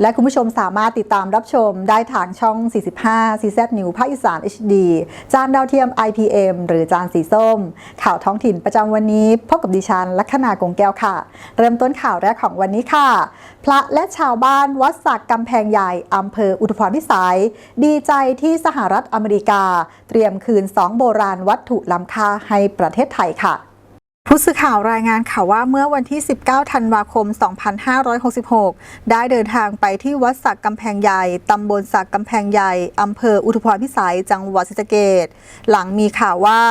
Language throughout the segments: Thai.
และคุณผู้ชมสามารถติดตามรับชมได้ทางช่อง 45 CZ New ภาคอีสาน HD จานดาวเทียม IPM หรือจานสีส้ม ข่าวท้องถิ่นประจำวันนี้พบกับดิฉันลัคนากงแก้วค่ะ เริ่มต้นข่าวแรกของวันนี้ค่ะ พระและชาวบ้านวัดสักกำแพงใหญ่อำเภออุทุพรพิสัย ดีใจที่สหรัฐอเมริกา เตรียมคืน2โบราณวัตถุล้ำค่าให้ประเทศไทยค่ะ ผู้สื่อข่าวรายงานข่าวว่าเมื่อวันที่ 19 ธันวาคม 2566 ได้เดินทางไปที่วัดสักกำแพงใหญ่ ตำบลสักกำแพงใหญ่ อำเภออุทุพรพิสัย จังหวัดศรีสะเกษหลังมีข่าวว่า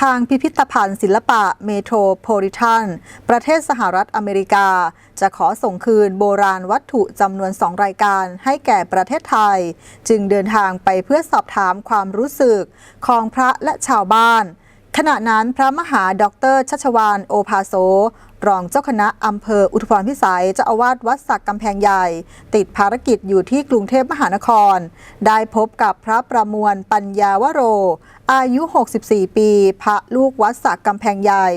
ทางพิพิธภัณฑ์ศิลปะเมโทรโพลิแทนประเทศสหรัฐอเมริกา จะขอส่งคืนโบราณวัตถุจำนวน 2 รายการให้แก่ประเทศไทย จึงเดินทางไปเพื่อสอบถามความรู้สึกของพระและชาวบ้าน ขณะนั้นพระมหาดอกเตอรชัชวานโอภาโสรองเจ้าคณะอำเภออุทุพรพิสัยเจ้าอาวาสวัดสักกำแพงใหญ่ ติดภารกิจอยู่ที่กรุงเทพมหานคร ได้พบกับพระประมวลปัญญาวโร อายุ 64 ปี พระลูกวัดสักกำแพงใหญ่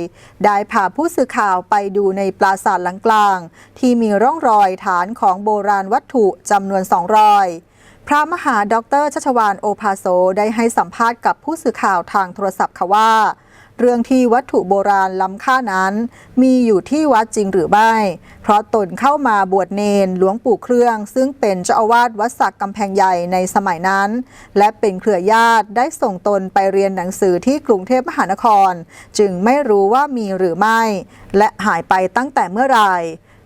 ได้พาผู้สื่อข่าวไปดูในปราสาทหลังกลาง ที่มีร่องรอยฐานของโบราณวัตถุจำนวนสองรอย พระมหาดอกเตอรชัชวานโอภาโสได้ให้สัมภาษณ์กับผู้สื่อข่าวทางโทรศัพท์ค่ะว่า เรื่องที่วัตถุโบราณล้ำค่านั้น มีอยู่ที่วัดจริงหรือไม่ เพราะตนเข้ามาบวชเนนหลวงปู่เครื่อง ซึ่งเป็นเจ้าอาวาสวัดสักกำแพงใหญ่ในสมัยนั้น และเป็นเครือญาติได้ส่งตนไปเรียนหนังสือที่กรุงเทพมหานคร จึงไม่รู้ว่ามีหรือไม่ และหายไปตั้งแต่เมื่อไหร่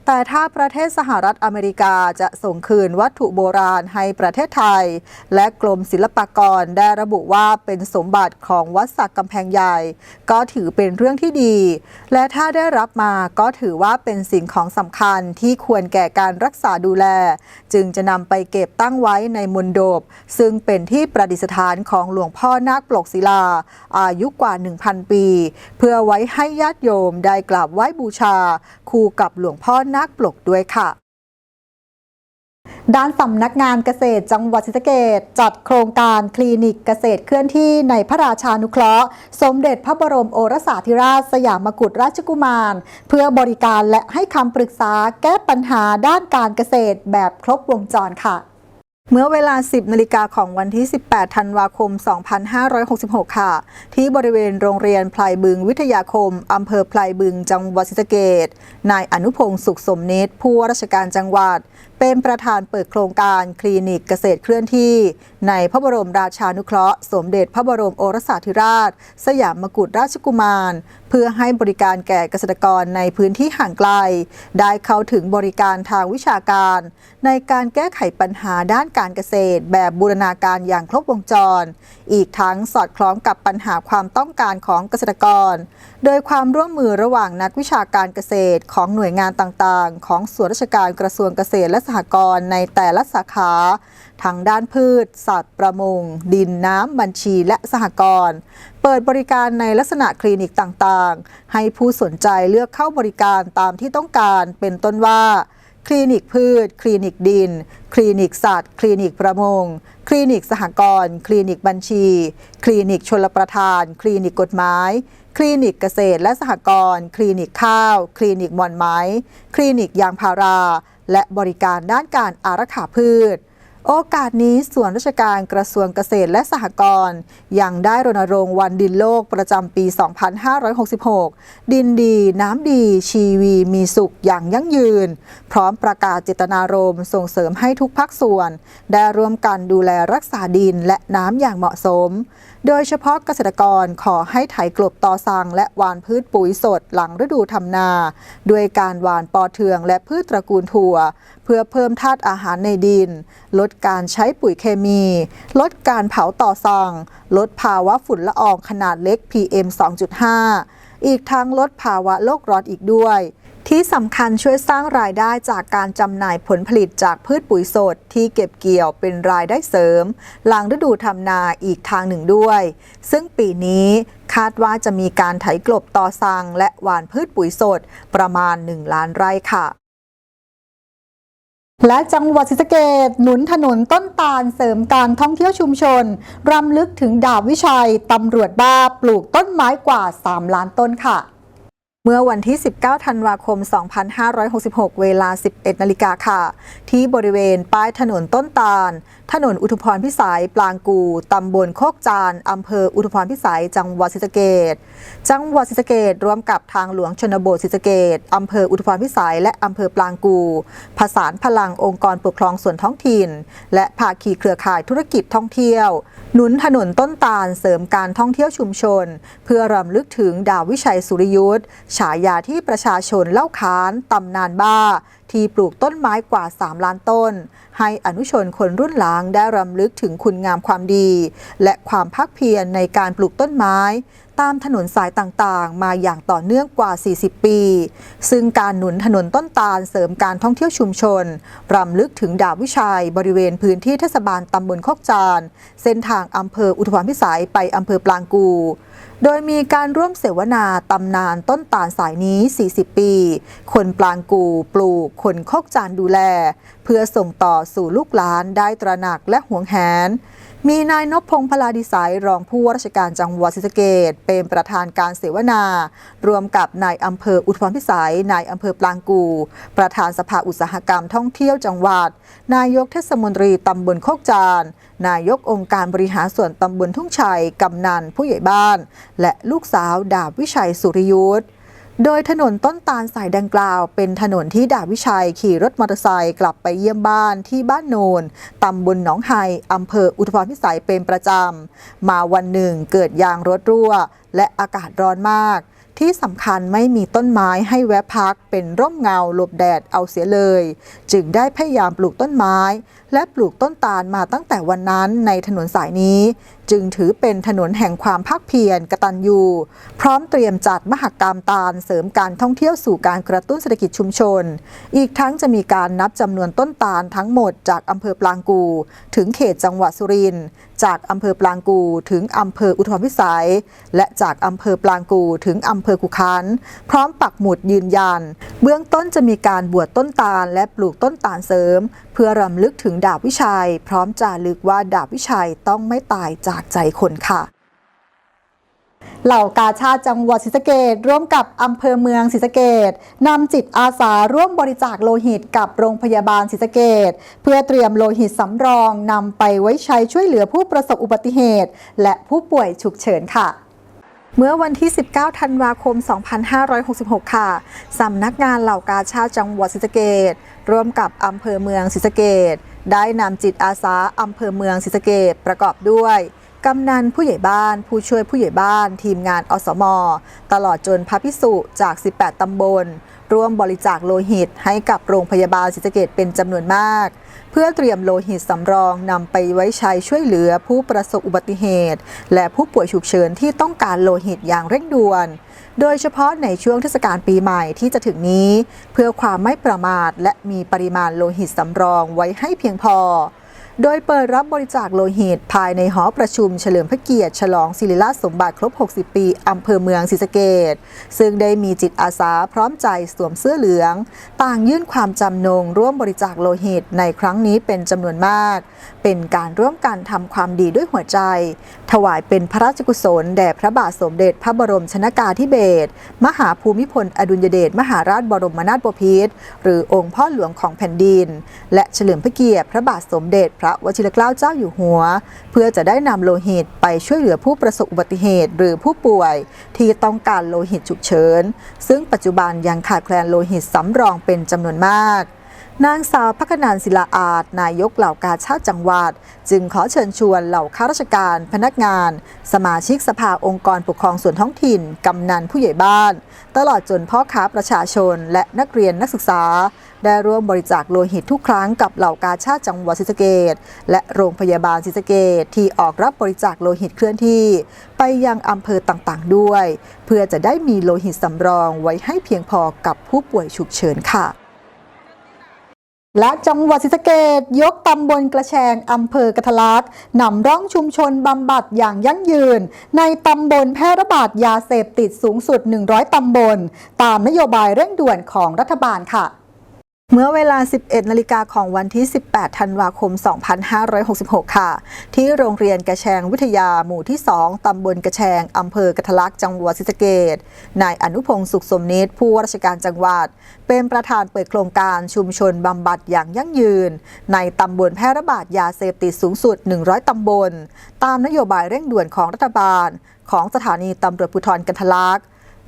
แต่ถ้าประเทศสหรัฐอเมริกาจะส่งคืนวัตถุโบราณให้ประเทศไทย และกรมศิลปากรได้ระบุว่าเป็นสมบัติของวัดสักกำแพงใหญ่ ก็ถือเป็นเรื่องที่ดี และถ้าได้รับมาก็ถือว่าเป็นสิ่งของสำคัญที่ควรแก่การรักษาดูแล จึงจะนำไปเก็บตั้งไว้ในมณฑปซึ่งเป็นที่ประดิษฐานของหลวงพ่อนาคปลกศิลา อายุกว่า 1,000 ปี เพื่อไว้ให้ญาติโยมได้กราบไหว้บูชา คู่กับหลวงพ่อนาคปลกด้วยค่ะด้านสำนักงานเกษตรจังหวัดศรีสะเกดจัดโครงการคลินิกเกษตรเคลื่อนที่ในพระราชานุเคราะห์ สมเด็จพระบรมโอรสาธิราชสยามกุฎราชกุมาร เพื่อบริการและให้คำปรึกษาแก้ปัญหาด้านการเกษตรแบบครบวงจรค่ะ เมื่อเวลา 10 นาฬิกาของวันที่ 18 ธันวาคม 2566 ค่ะ ที่บริเวณโรงเรียนพลายบึงวิทยาคม อำเภอพลายบึง จังหวัดศรีสะเกดนายอนุพงศ์สุขสมนิตผู้ว่าราชการจังหวัด เป็นประธานเปิดโครงการคลินิกเกษตรเคลื่อนที่ในพระบรมราชานุเคราะห์ สมเด็จพระบรมโอรสาธิราช สยามกุฎราชกุมาร เพื่อให้บริการแก่เกษตรกรในพื้นที่ห่างไกล ได้เข้าถึงบริการทางวิชาการ ในการแก้ไขปัญหาด้านการเกษตร แบบบูรณาการอย่างครบวงจร อีกทั้งสอดคล้องกับปัญหาความต้องการของเกษตรกร โดยความร่วมมือระหว่างนักวิชาการเกษตรของหน่วยงานต่างๆ ของส่วนราชการกระทรวงเกษตรและสหกรณ์ในแต่ละสาขาทั้งด้านพืช สัตว์ประมง ดินน้ำบัญชีและสหกรณ์เปิดบริการในลักษณะคลินิกต่างๆ ให้ผู้สนใจเลือกเข้าบริการตามที่ต้องการเป็นต้นว่าคลินิกพืช คลินิกดิน คลินิกสัตว์ คลินิกประมง คลินิกสหกรณ์ คลินิกบัญชี คลินิกชลประทาน คลินิกกฎหมาย คลินิกเกษตรและสหกรณ์ คลินิกข้าว คลินิกมอนไม้ คลินิกยางพารา และบริการด้านการอารักขาพืช โอกาสนี้ส่วนราชการกระทรวงเกษตรและสหกรณ์ยังได้รณรงค์วันดินโลกประจำปี 2566 ดินดีน้ำดี ชีวีมีสุขอย่างยั่งยืน พร้อมประกาศเจตนารมณ์ส่งเสริมให้ทุกภาคส่วน ได้ร่วมกันดูแลรักษาดินและน้ำอย่างเหมาะสม โดยเฉพาะเกษตรกรขอให้ไถกลบตอสังและหว่านพืชปุ๋ยสดหลังฤดูทำนา ด้วยการหว่านปอเทืองและพืชตระกูลถั่วเพื่อเพิ่มธาตุอาหารในดิน ลดการใช้ปุ๋ยเคมี ลดการเผาต่อสังลดภาวะฝุ่นละอองขนาดเล็ก PM 2.5 อีกทั้งลดภาวะโลกร้อนอีกด้วยที่สำคัญช่วยสร้างรายได้จากการจำหน่ายผลผลิตจากพืชปุ๋ยสดที่เก็บเกี่ยวเป็นรายได้เสริม หลังฤดูทำนาอีกทางหนึ่งด้วย ซึ่งปีนี้คาดว่าจะมีการไถกลบต่อสังและหว่านพืชปุ๋ยสดประมาณ 1 ล้านไร่ค่ะ และจังหวัดศรีสะเกดหนุนถนนต้นตาลเสริมการท่องเที่ยวชุมชน รำลึกถึงดาบวิชัย ตำรวจบ้าปลูกต้นไม้กว่า 3 ล้านต้นค่ะ เมื่อวันที่ 19 ธันวาคม 2566 เวลา 11 นาฬิกาค่ะ ที่บริเวณป้ายถนนต้นตาล ถนนอุทุพรพิสัย ปลางกู ตำบลโคกจาน อำเภออุทุพรพิสัย จังหวัดศรีสะเกดจังหวัดศรีสะเกดร่วมกับทางหลวงชนบทศรีสะเกดอำเภออุทุพรพิสัย และอำเภอปลางกู ผสานพลังองค์กรปกครองส่วนท้องถิ่น และภาคีเครือข่ายธุรกิจท่องเที่ยว หนุนถนนต้นตาล เสริมการท่องเที่ยวชุมชน เพื่อรำลึกถึงดาบวิชัยสุริยุทธ์ฉายาที่ประชาชนเล่าค้านตำนานบ้า ที่ปลูกต้นไม้กว่า 3 ล้านต้น ให้อนุชนคนรุ่นหลังได้รำลึกถึงคุณงามความดี และความภาคเพียรในการปลูกต้นไม้ ตามถนนสายต่างๆ มาอย่างต่อเนื่องกว่า 40 ปี ซึ่งการหนุนถนนต้นตาลเสริมการท่องเที่ยวชุมชน รำลึกถึงดาบวิชัย บริเวณพื้นที่เทศบาลตำบลโคกจาน เส้นทางอำเภออุทุพรพิสัยไปอำเภอปลางกู โดยมีการร่วมเสวนาตำนานต้นตาลสายนี้ 40 ปี คนปลางกูปลูก คนโคกจานดูแล เพื่อส่งต่อสู่ลูกหลานได้ตระหนักและหวงแหน มีนายนพพงษ์พลาดิสัยรองผู้ว่าราชการจังหวัดศรีสะเกดเป็นประธานการเสวนารวมกับนายอำเภออุทพรพิสัยนายอำเภอปลางกู ประธานสภาอุตสาหกรรมท่องเที่ยวจังหวัด นายกเทศมนตรีตำบลโคกจาน นายกองค์การบริหารส่วนตำบลทุ่งชัยกำนันผู้ใหญ่บ้าน และลูกสาวดาบวิชัยสุริยุทธ์ โดยถนนต้นตาลสายดังกล่าว เป็นถนนที่ดาวิชัยขี่รถมอเตอร์ไซค์กลับไปเยี่ยมบ้านที่บ้านโนน ตำบลหนองไฮอำเภออุทุพรพิสัยเป็นประจำ มาวันหนึ่งเกิดยางรถรั่ว และอากาศร้อนมาก ที่สำคัญไม่มีต้นไม้ให้แวะพักเป็นร่มเงาหลบแดดเอาเสียเลย จึงได้พยายามปลูกต้นไม้ และปลูกต้นตาลมาตั้งแต่วันนั้นในถนนสายนี้จึงถือเป็นถนนแห่งความภาคเพียรกตัญญูพร้อมเตรียมจัดมหกรรมตาลเสริมการท่องเที่ยวสู่การกระตุ้นเศรษฐกิจชุมชน อีกทั้งจะมีการนับจำนวนต้นตาลทั้งหมดจากอำเภอปลางกู ถึงเขตจังหวัดสุรินทร์จากอำเภอปลางกูถึงอำเภออุทุมพิสัย และจากอำเภอปลางกูถึงอำเภอกุคันพร้อมปักหมุดยืนยัน เบื้องต้นจะมีการบวชต้นตาลและปลูกต้นตาลเสริม เพื่อรำลึกถึงดาบวิชัย พร้อมจารึกว่าดาบวิชัยต้องไม่ตายจากใจคนค่ะเหล่ากาชาติจังหวัดศรีสะเกดร่วมกับอำเภอเมืองศรีสะเกดนำจิตอาสาร่วมบริจาคโลหิตกับโรงพยาบาลศรีสะเกดเพื่อเตรียมโลหิตสำรองนำไปไว้ใช้ช่วยเหลือผู้ประสบอุบัติเหตุ และผู้ป่วยฉุกเฉินค่ะ เมื่อวันที่ 19 ธันวาคม 2566 ค่ะ สำนักงานเหล่ากาชาติจังหวัดศรีสะเกดร่วมกับอำเภอเมืองศรีสะเกดได้นำจิตอาสาอำเภอเมืองศรีสะเกดประกอบด้วย กำนันผู้ใหญ่บ้าน ผู้ช่วยผู้ใหญ่บ้าน ทีมงานอสม ตลอดจนพระพิสุจาก 18 ตำบล ร่วมบริจาคโลหิตให้กับโรงพยาบาลศรีสะเกดเป็นจำนวนมาก เพื่อเตรียมโลหิตสำรองนำไปไว้ใช้ช่วยเหลือผู้ประสบอุบัติเหตุ และผู้ป่วยฉุกเฉินที่ต้องการโลหิตอย่างเร่งด่วน โดยเฉพาะในช่วงเทศกาลปีใหม่ที่จะถึงนี้ เพื่อความไม่ประมาทและมีปริมาณโลหิตสำรองไว้ให้เพียงพอ โดยเปิดรับบริจาคโลหิต ภายในหอประชุมเฉลิมพระเกียรติฉลองศิริราชสมบัติครบ 60 ปีอำเภอเมืองศรีสะเกดซึ่งได้มีจิตอาสาพร้อมใจสวมเสื้อเหลือง ต่างยื่นความจำนงร่วมบริจาคโลหิตในครั้งนี้เป็นจำนวนมาก เป็นการร่วมกันทำความดีด้วยหัวใจ ถวายเป็นพระราชกุศลแด่พระบาทสมเด็จพระบรมชนากาธิเบศรมหาภูมิพลอดุลยเดชมหาราชบรมนาถบพิตรหรือองค์พ่อหลวงของแผ่นดิน และเฉลิมพระเกียรติพระบาทสมเด็จระวชิรเกล้าเจ้าอยู่หัว เพื่อจะได้นำโลหิตไปช่วยเหลือผู้ประสบอุบัติเหตุ หรือผู้ป่วยที่ต้องการโลหิตฉุกเฉิน ซึ่งปัจจุบันยังขาดแคลนโลหิตสำรองเป็นจำนวนมาก นางสาวพัฒนานศิลาอาจ นายกเหล่ากาชาติจังหวัด จึงขอเชิญชวนเหล่าข้าราชการ พนักงาน สมาชิกสภาองค์กรปกครองส่วนท้องถิ่น กำนันผู้ใหญ่บ้าน ตลอดจนพ่อค้าประชาชน และนักเรียนนักศึกษา ได้ร่วมบริจาคโลหิตทุกครั้งกับเหล่ากาชาติจังหวัดศรีสะเกษและโรงพยาบาลศรีสะเกษที่ออกรับบริจาคโลหิตเคลื่อนที่ ไปยังอำเภอต่างๆ ด้วย เพื่อจะได้มีโลหิตสำรองไว้ให้เพียงพอกับผู้ป่วยฉุกเฉินค่ะ และจังหวัดศรีสะเกดยกตำบลกระแชงอำเภอกระทะลักนำร่องชุมชนบำบัดอย่างยั่งยืน ในตำบลแพร่ระบาดยาเสพติดสูงสุด 100 ตำบล ตามนโยบายเร่งด่วนของรัฐบาลค่ะ เมื่อเวลา 11 นาฬิกาของวันที่ 18 ธันวาคม 2566 ค่ะ ที่โรงเรียนกระแชงวิทยาหมู่ที่ 2 ตำบลกระแชง อำเภอกระทะลักจังหวัดศรีสะเกษนายอนุพงศ์สุขสมนิตผู้ว่าราชการจังหวัด เป็นประธานเปิดโครงการชุมชนบำบัดอย่างยั่งยืน ในตำบลแพร่ระบาดยาเสพติดสูงสุด 100 ตำบล ตามนโยบายเร่งด่วนของรัฐบาล ของสถานีตำรวจภูธรกันทะลัก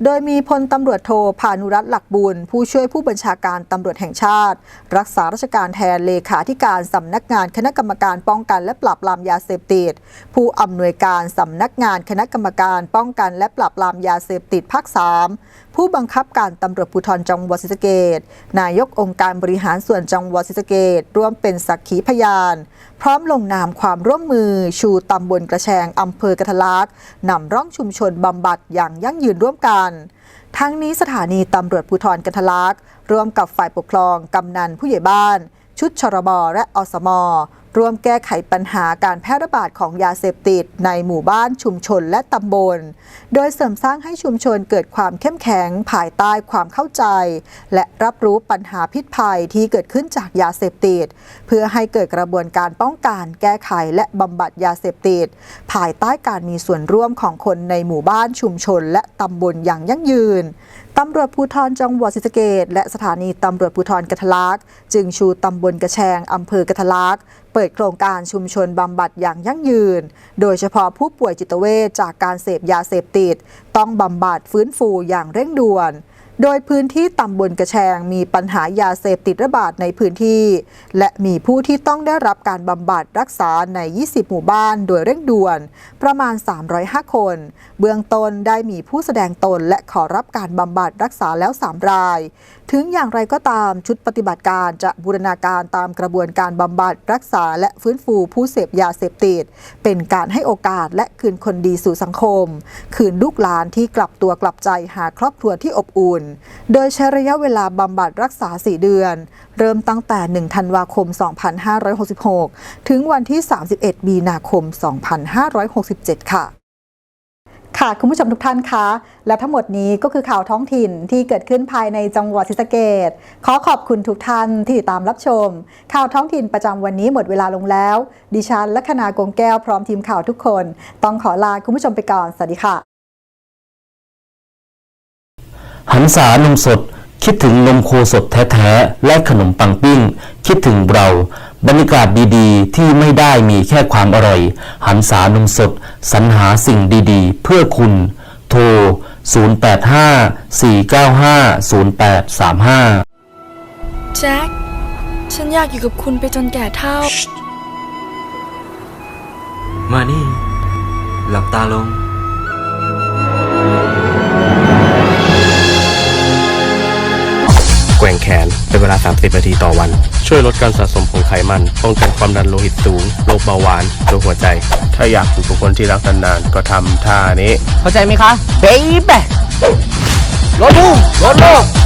โดยมีพลตำรวจโทพานุรัตน์หลักบุญ ผู้ช่วยผู้บัญชาการตำรวจแห่งชาติ รักษาราชการแทนเลขาธิการสำนักงานคณะกรรมการป้องกันและปราบปรามยาเสพติด ผู้อำนวยการสำนักงานคณะกรรมการป้องกันและปราบปรามยาเสพติดภาค 3 ผู้บังคับการตำรวจภูธรจังหวัดศรีสะเกษนายกองค์การบริหารส่วนจังหวัดศรีสะเกษร่วมเป็นสักขีพยาน พร้อมลงนามความร่วมมือ ชูตำบลกระแชงอำเภอกระทลักนำร่องชุมชนบำบัดอย่างยั่งยืนร่วมกันทั้งนี้สถานีตำรวจภูธรกันทลักษ์ร่วมกับฝ่ายปกครองกำนันผู้ใหญ่บ้าน ชุดชรบและอสม ร่วมแก้ไขปัญหาการแพร่ระบาดของยาเสพติดในหมู่บ้านชุมชนและตำบล โดยเสริมสร้างให้ชุมชนเกิดความเข้มแข็งภายใต้ความเข้าใจ และรับรู้ปัญหาพิษภัยที่เกิดขึ้นจากยาเสพติด เพื่อให้เกิดกระบวนการป้องกันแก้ไขและบำบัดยาเสพติด ภายใต้การมีส่วนร่วมของคนในหมู่บ้านชุมชน และตำบลอย่างยั่งยืนตำรวจภูธรจังหวัดศรีสะเกษและสถานีตำรวจภูธรกะทลัก จึงชูตำบลกระแชงอำเภอกะทลัก เปิดโครงการชุมชนบำบัดอย่างยั่งยืน โดยเฉพาะผู้ป่วยจิตเวชจากการเสพยาเสพติด ต้องบำบัดฟื้นฟูอย่างเร่งด่วน โดยพื้นที่ตำบลกระแชงมีปัญหายาเสพติดระบาดในพื้นที่ และมีผู้ที่ต้องได้รับการบำบัดรักษาใน 20 หมู่บ้านโดยเร่งด่วน ประมาณ 305 คน เบื้องต้นได้มีผู้แสดงตนและขอรับการบำบัดรักษาแล้ว 3 ราย ถึงอย่างไรก็ตามชุดปฏิบัติการจะบูรณาการตามกระบวนการบำบัดรักษาและฟื้นฟูผู้เสพยาเสพติด เป็นการให้โอกาสและคืนคนดีสู่สังคม คืนลูกหลานที่กลับตัวกลับใจหาครอบครัวที่อบอุ่นโดยใช้ระยะเวลาบำบัดรักษา 4 เดือน เริ่มตั้งแต่ 1 ธันวาคม 2566 ถึงวันที่ 31 มีนาคม 2567 ค่ะค่ะ คุณผู้ชมทุกท่านคะ และทั้งหมดนี้ก็คือข่าวท้องถิ่นที่เกิดขึ้นภายในจังหวัดศรีสะเกษขอขอบคุณทุกท่านที่ติดตามรับชม ข่าวท้องถิ่นประจำวันนี้หมดเวลาลงแล้ว ดิฉันละคณากงแก้วพร้อมทีมข่าวทุกคน ต้องขอลาคุณผู้ชมไปก่อน สวัสดีค่ะ หันษานมสด คิดถึงนมโคสดแท้ๆ และขนมปังปิ้ง คิดถึงเรา บรรยากาศดีๆ ที่ไม่ได้มีแค่ความอร่อย หันษานมสด สรรหาสิ่งดีๆ เพื่อคุณ โทร 085-495-0835 แจ็ค ฉันอยากอยู่กับคุณไปจนแก่เท่า มานี่ หลับตาลง ว่งแขน เป็นเวลา 30 นาทีต่อวัน ช่วยลดการสะสมของไขมัน ป้องกันความดันโลหิตสูง โรคเบาหวาน โรคหัวใจ ถ้าอยากอยู่กับคนที่รักนานๆ ก็ทำท่านี้ เข้าใจไหมคะเบ๊บรถลูกรถลูก